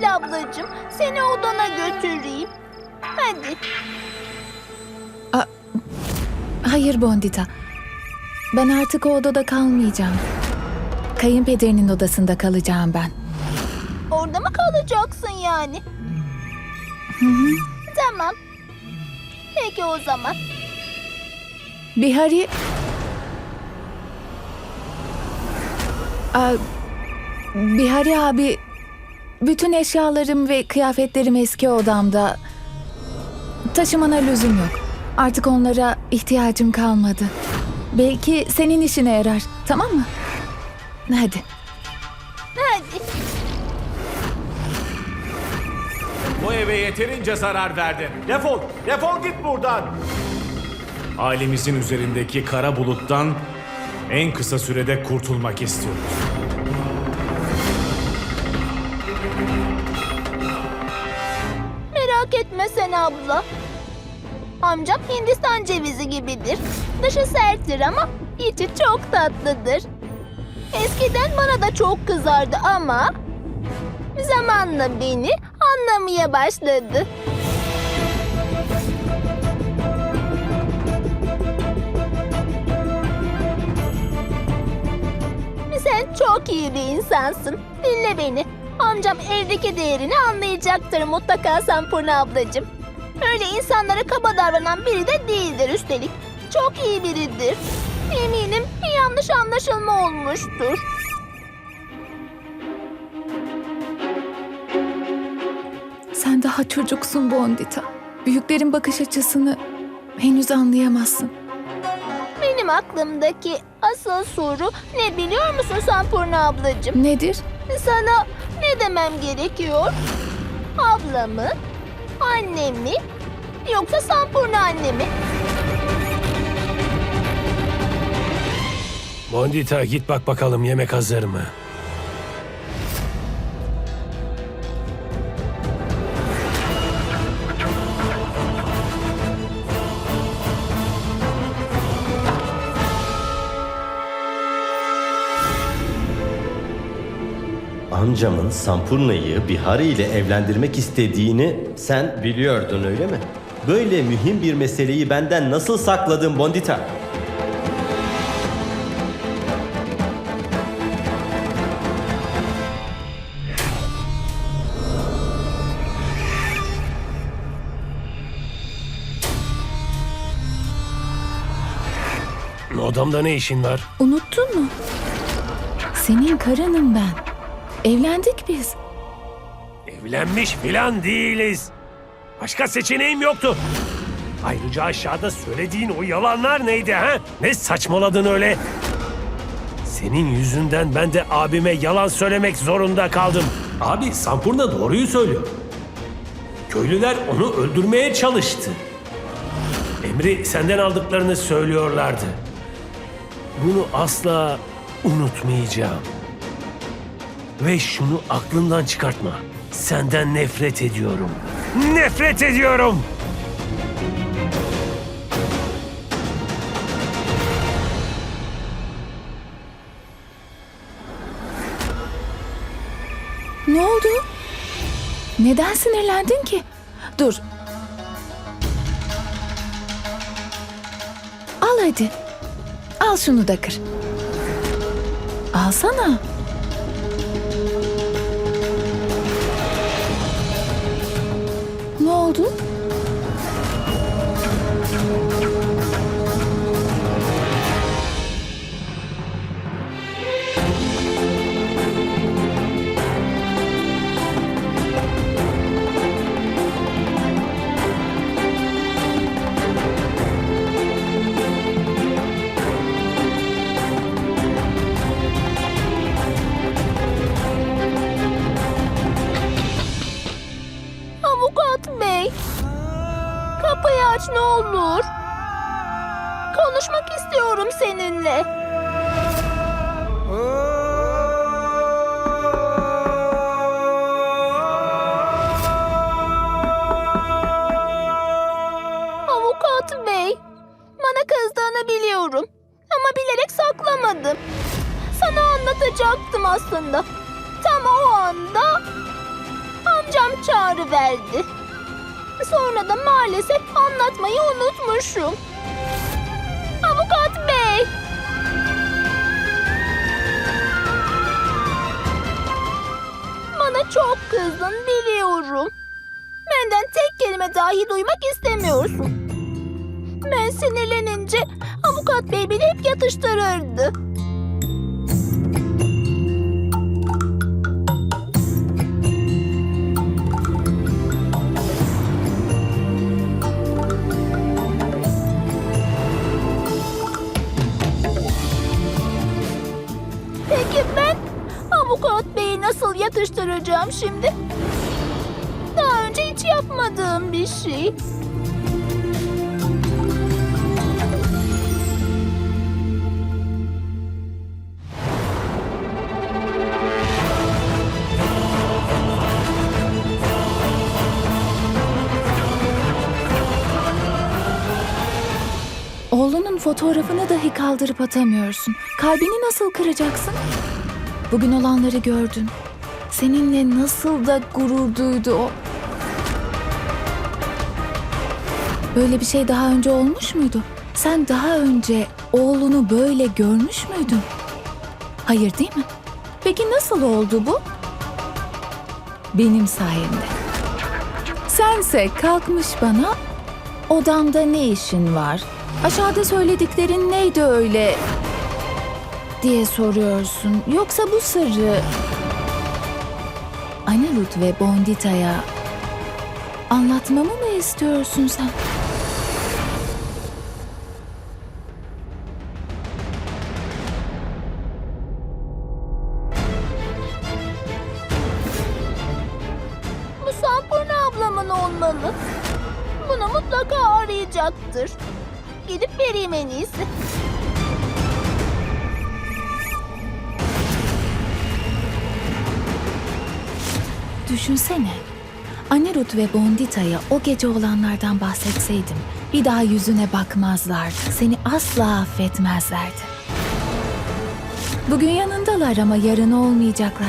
Gel ablacığım, seni odana götüreyim. Hadi. Hayır Bondita. Ben artık o odada kalmayacağım. Kayınpederinin odasında kalacağım ben. Orada mı kalacaksın yani? Tamam. Peki o zaman. Bihari... Aa, Bihari abi... Bütün eşyalarım ve kıyafetlerim eski odamda. Taşımana lüzum yok. Artık onlara ihtiyacım kalmadı. Belki senin işine yarar. Tamam mı? Hadi. Hadi. Bu eve yeterince zarar verdin. Defol, defol git buradan. Ailemizin üzerindeki kara buluttan en kısa sürede kurtulmak istiyoruz. Merak etme sen abla. Amcam Hindistan cevizi gibidir. Dışı serttir ama içi çok tatlıdır. Eskiden bana da çok kızardı ama zamanla beni anlamaya başladı. Sen çok iyi bir insansın. Dinle beni. Amcam evdeki değerini anlayacaktır mutlaka Sampurna ablacığım. Öyle insanlara kaba davranan biri de değildir üstelik. Çok iyi biridir. Eminim bir yanlış anlaşılma olmuştur. Sen daha çocuksun Bondita. Büyüklerin bakış açısını henüz anlayamazsın. Benim aklımdaki asıl soru ne biliyor musun Sampurna ablacığım? Nedir? Sana ne demem gerekiyor? Ablamı, annemi yoksa Sampurna annemi? Bondita git bak bakalım yemek hazır mı? Amcamın Sampurna'yı Bihari ile evlendirmek istediğini sen biliyordun öyle mi? Böyle mühim bir meseleyi benden nasıl sakladın Bondita? Odamda ne işin var? Unuttun mu? Senin karınım ben. Evlendik biz. Evlenmiş filan değiliz. Başka seçeneğim yoktu. Ayrıca aşağıda söylediğin o yalanlar neydi ha? Ne saçmaladın öyle? Senin yüzünden ben de abime yalan söylemek zorunda kaldım. Abi Sampurna doğruyu söylüyor. Köylüler onu öldürmeye çalıştı. Emri senden aldıklarını söylüyorlardı. Bunu asla unutmayacağım. Ve şunu aklından çıkartma. Senden nefret ediyorum. Nefret ediyorum. Ne oldu? Neden sinirlendin ki? Dur. Al hadi. Al şunu da kır. Alsana. Oldu? Sonra da maalesef anlatmayı unutmuşum. Avukat bey. Bana çok kızdın biliyorum. Benden tek kelime dahi duymak istemiyorsun. Ben sinirlenince avukat bey beni hep yatıştırırdı. Avukat beyi nasıl yatıştıracağım şimdi? Daha önce hiç yapmadığım bir şey. Oğlunun fotoğrafını dahi kaldırıp atamıyorsun. Kalbini nasıl kıracaksın? Bugün olanları gördün. Seninle nasıl da gurur duydu o. Böyle bir şey daha önce olmuş muydu? Sen daha önce oğlunu böyle görmüş müydün? Hayır değil mi? Peki nasıl oldu bu? Benim sayemde. Sense kalkmış bana odamda ne işin var? Aşağıda söylediklerin neydi öyle? Diye soruyorsun. Yoksa bu sırrı Anirudh ve Bondita'ya anlatmamı mı istiyorsun sen? Bu ablamın olmalı. Bunu mutlaka arayacaktır. Gidip vereyim en iyisi. Düşünsene. Anirudh ve Bondita'ya o gece olanlardan bahsetseydim bir daha yüzüne bakmazlardı. Seni asla affetmezlerdi. Bugün yanındalar ama yarın olmayacaklar.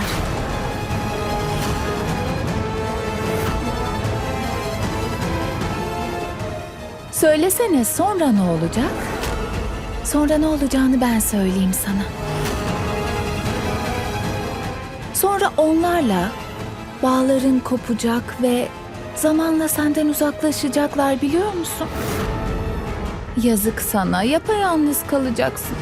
Söylesene sonra ne olacak? Sonra ne olacağını ben söyleyeyim sana. Sonra onlarla bağların kopacak ve zamanla senden uzaklaşacaklar biliyor musun? Yazık sana, yapayalnız kalacaksın.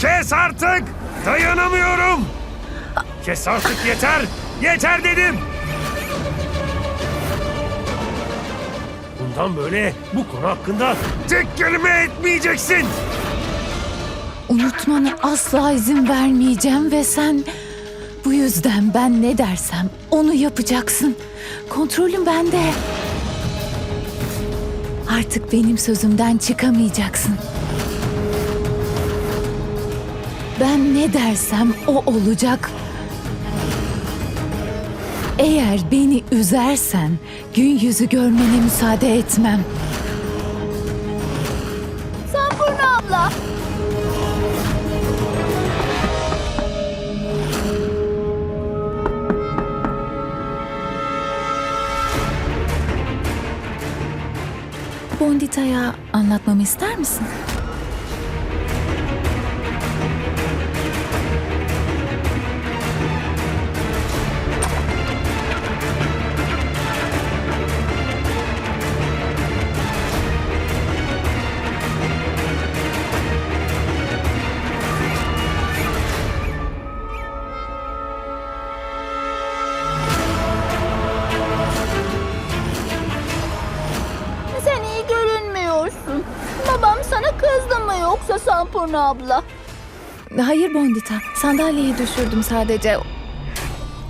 Kes artık! Dayanamıyorum! Kes artık yeter! Yeter dedim! Bundan böyle bu konu hakkında tek kelime etmeyeceksin! Unutmana asla izin vermeyeceğim ve sen bu yüzden ben ne dersem onu yapacaksın. Kontrolüm bende. Artık benim sözümden çıkamayacaksın. Ben ne dersem o olacak. Eğer beni üzersen gün yüzü görmene müsaade etmem. Sampurna abla. Bondita'ya anlatmamı ister misin? Sampurna abla? Hayır Bondita, sandalyeyi düşürdüm sadece.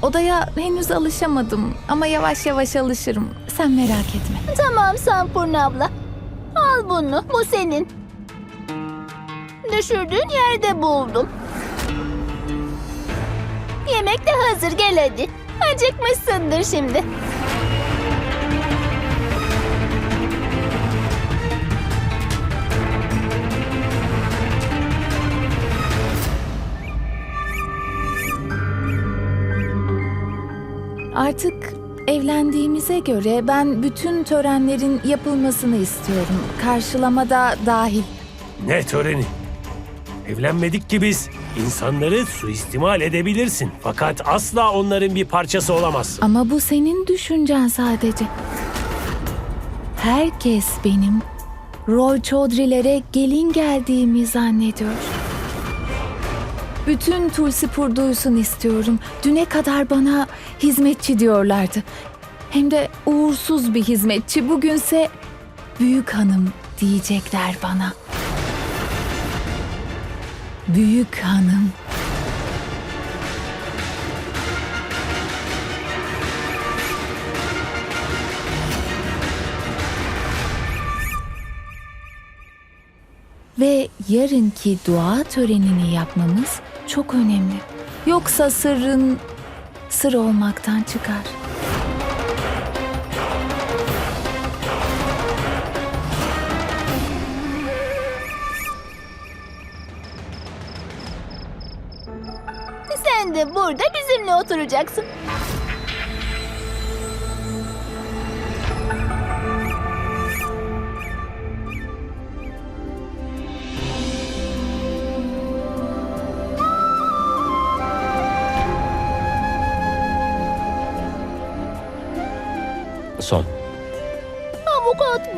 Odaya henüz alışamadım ama yavaş yavaş alışırım. Sen merak etme. Tamam Sampurna abla. Al bunu. Bu senin. Düşürdüğün yerde buldum. Yemek de hazır gel hadi. Acıkmışsındır şimdi. Artık evlendiğimize göre ben bütün törenlerin yapılmasını istiyorum. Karşılamada dahil. Ne töreni? Evlenmedik ki biz. İnsanları suistimal edebilirsin. Fakat asla onların bir parçası olamazsın. Ama bu senin düşüncen sadece. Herkes benim Roy Chaudhry'lere gelin geldiğimi zannediyor. Bütün Tulsipur duysun istiyorum. Düne kadar bana hizmetçi diyorlardı. Hem de uğursuz bir hizmetçi. Bugünse büyük hanım diyecekler bana. Büyük hanım. Ve yarınki dua törenini yapmamız çok önemli. Yoksa sırrın sır olmaktan çıkar. Sen de burada bizimle oturacaksın.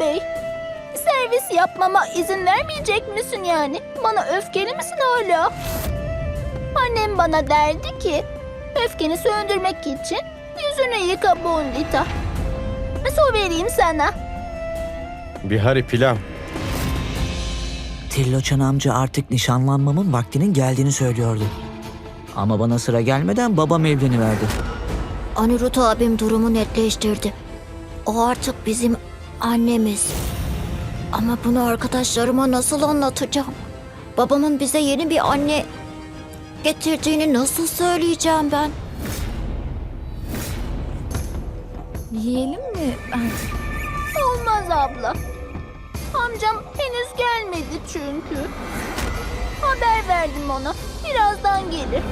Bey, servis yapmama izin vermeyecek misin yani? Bana öfkeli misin hala? Annem bana derdi ki, öfkeni söndürmek için yüzünü yıka Bundita. Su vereyim sana. Bihari pilav. Tilloçan amca artık nişanlanmamın vaktinin geldiğini söylüyordu. Ama bana sıra gelmeden babam evleniverdi. Anirudh abim durumu netleştirdi. O artık bizim annemiz. Ama bunu arkadaşlarıma nasıl anlatacağım? Babamın bize yeni bir anne getirdiğini nasıl söyleyeceğim ben? Yiyelim mi artık? Olmaz abla. Amcam henüz gelmedi çünkü. Haber verdim ona. Birazdan gelir.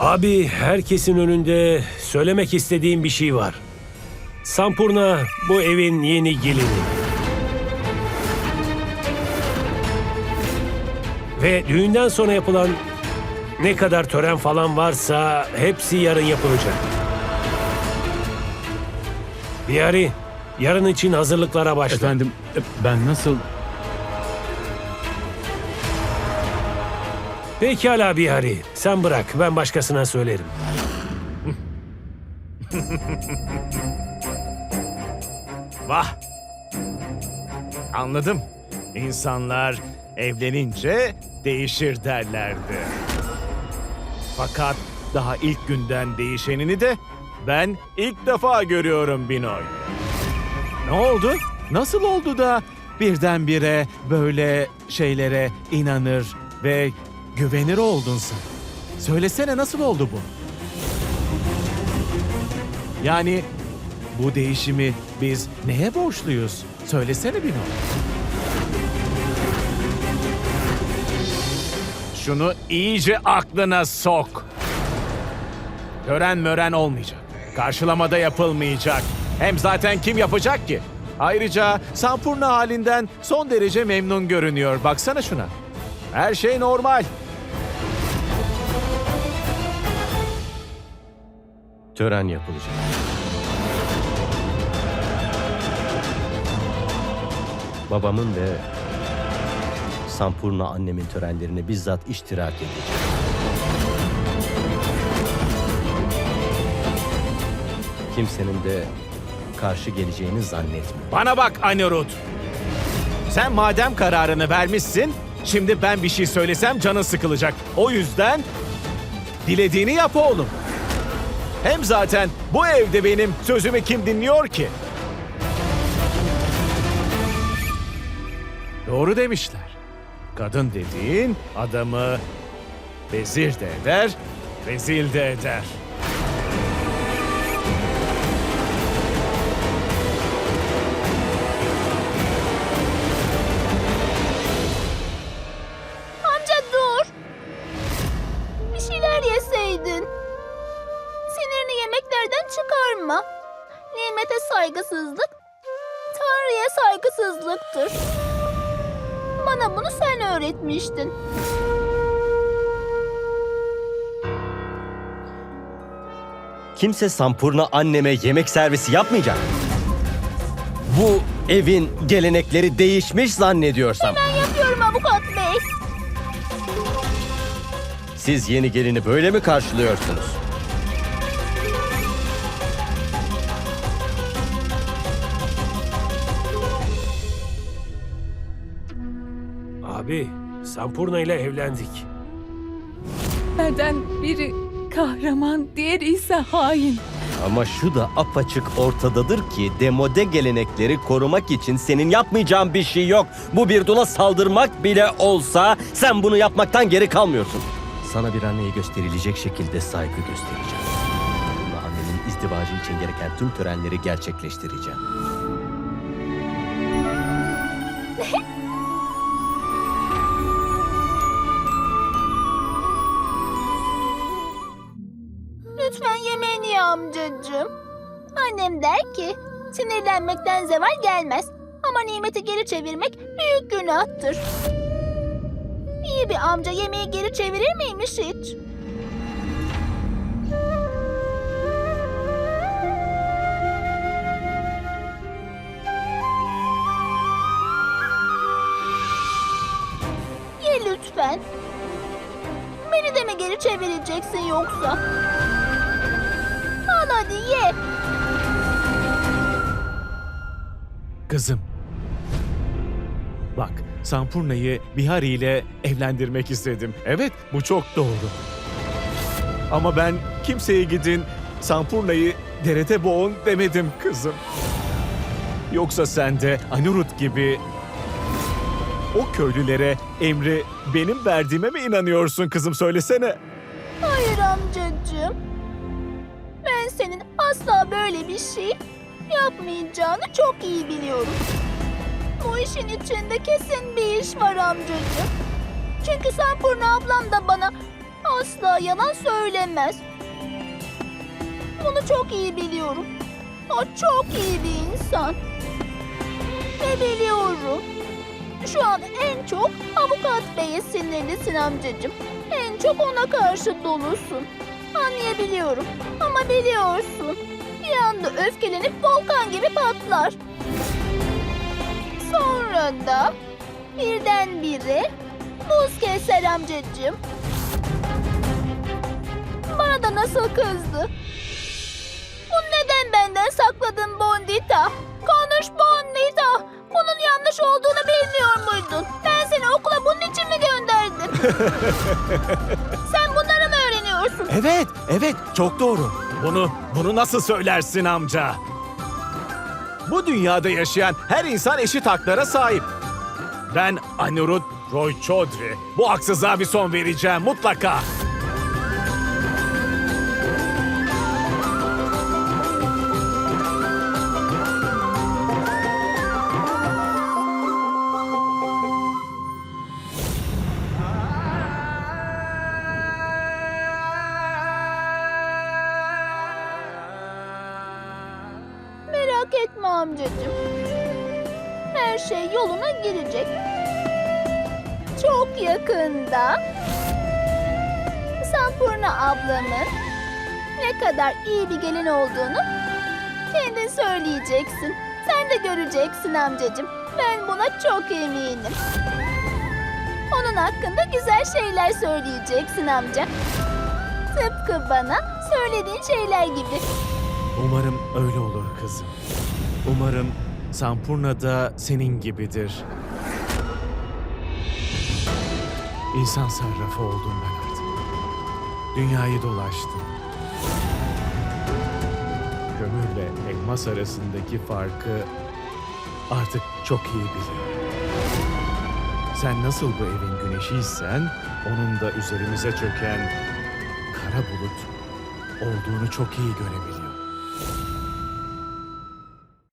Abi herkesin önünde söylemek istediğim bir şey var. Sampurna bu evin yeni gelini. Ve düğünden sonra yapılan ne kadar tören falan varsa hepsi yarın yapılacak. Bihari, yarın için hazırlıklara başla. Efendim ben nasıl... Pekala Bihari, sen bırak ben başkasına söylerim. Vah! Anladım. İnsanlar evlenince değişir derlerdi. Fakat daha ilk günden değişenini de ben ilk defa görüyorum Binoy. Ne oldu? Nasıl oldu da birdenbire böyle şeylere inanır ve güvenir oldun sen? Söylesene nasıl oldu bu? Yani bu değişimi biz neye borçluyuz? Söylesene Bino. Şunu iyice aklına sok. Tören mören olmayacak. Karşılamada yapılmayacak. Hem zaten kim yapacak ki? Ayrıca Sampurna halinden son derece memnun görünüyor. Baksana şuna. Her şey normal. Tören yapılacak. Babamın ve Sampurna annemin törenlerini bizzat iştirak edeceğim. Kimsenin de karşı geleceğini zannetmiyorum. Bana bak Anirudh. Sen madem kararını vermişsin, Şimdi ben bir şey söylesem canın sıkılacak. O yüzden dilediğini yap oğlum. Hem zaten bu evde benim sözümü kim dinliyor ki? Doğru demişler. Kadın dediğin adamı vezir de eder, rezil de eder. Öğretmiştin. Kimse Sampurna anneme yemek servisi yapmayacak. Bu evin gelenekleri değişmiş zannediyorsam. Ben yapıyorum avukat bey. Siz yeni gelini böyle mi karşılıyorsunuz? Abi, Sampurna ile evlendik. Nereden biri kahraman, diğeri ise hain. Ama şu da apaçık ortadadır ki demode gelenekleri korumak için senin yapmayacağın bir şey yok. Bu bir dula saldırmak bile olsa sen bunu yapmaktan geri kalmıyorsun. Sana bir anneye gösterilecek şekilde saygı göstereceğim. Ve annenin izdivacı için gereken tüm törenleri gerçekleştireceğim. amcacığım. Annem der ki sinirlenmekten zeval gelmez. Ama nimeti geri çevirmek büyük günahtır. İyi bir amca yemeği geri çevirir miymiş hiç? Ye lütfen. Beni de mi geri çevireceksin yoksa? Kızım. Bak, Sampurna'yı Bihari ile evlendirmek istedim. Evet, bu çok doğru. Ama ben kimseye gidin Sampurna'yı derede boğun demedim kızım. Yoksa sen de Anirudh gibi o köylülere emri benim verdiğime mi inanıyorsun kızım söylesene. Hayır amcacığım. Ben senin asla böyle bir şey yapmayacağını çok iyi biliyorum. Bu işin içinde kesin bir iş var amcacığım. Çünkü Sampurna ablam da bana asla yalan söylemez. Bunu çok iyi biliyorum. O çok iyi bir insan. Ve biliyorum. Şu an en çok avukat beye sinirlisin amcacığım. En çok ona karşı dolusun. Anlayabiliyorum ama biliyorsun. Bir anda öfkelenip volkan gibi patlar. Sonra da birdenbire buz keser amcacığım. Bana da nasıl kızdı. Bunu neden benden sakladın Bondita? Konuş Bondita. Bunun yanlış olduğunu bilmiyor muydun? Ben seni okula bunun için mi gönderdim? Sen bunları mı öğreniyorsun? Evet, evet çok doğru. Bunu, bunu nasıl söylersin amca? Bu dünyada yaşayan her insan eşit haklara sahip. Ben Anirudh Roy Chaudhry. Bu haksızlığa bir son vereceğim mutlaka. Merak etme amcacığım. Her şey yoluna girecek. Çok yakında Sampurna ablamın ne kadar iyi bir gelin olduğunu kendin söyleyeceksin. Sen de göreceksin amcacığım. Ben buna çok eminim. Onun hakkında güzel şeyler söyleyeceksin amca. Tıpkı bana söylediğin şeyler gibi. Umarım öyle olur kızım. Umarım Sampurna da senin gibidir. İnsan sarrafı oldum ben artık. Dünyayı dolaştım. Kömürle elmas arasındaki farkı artık çok iyi biliyorum. Sen nasıl bu evin güneşiysen, onun da üzerimize çöken kara bulut olduğunu çok iyi görebiliyorum.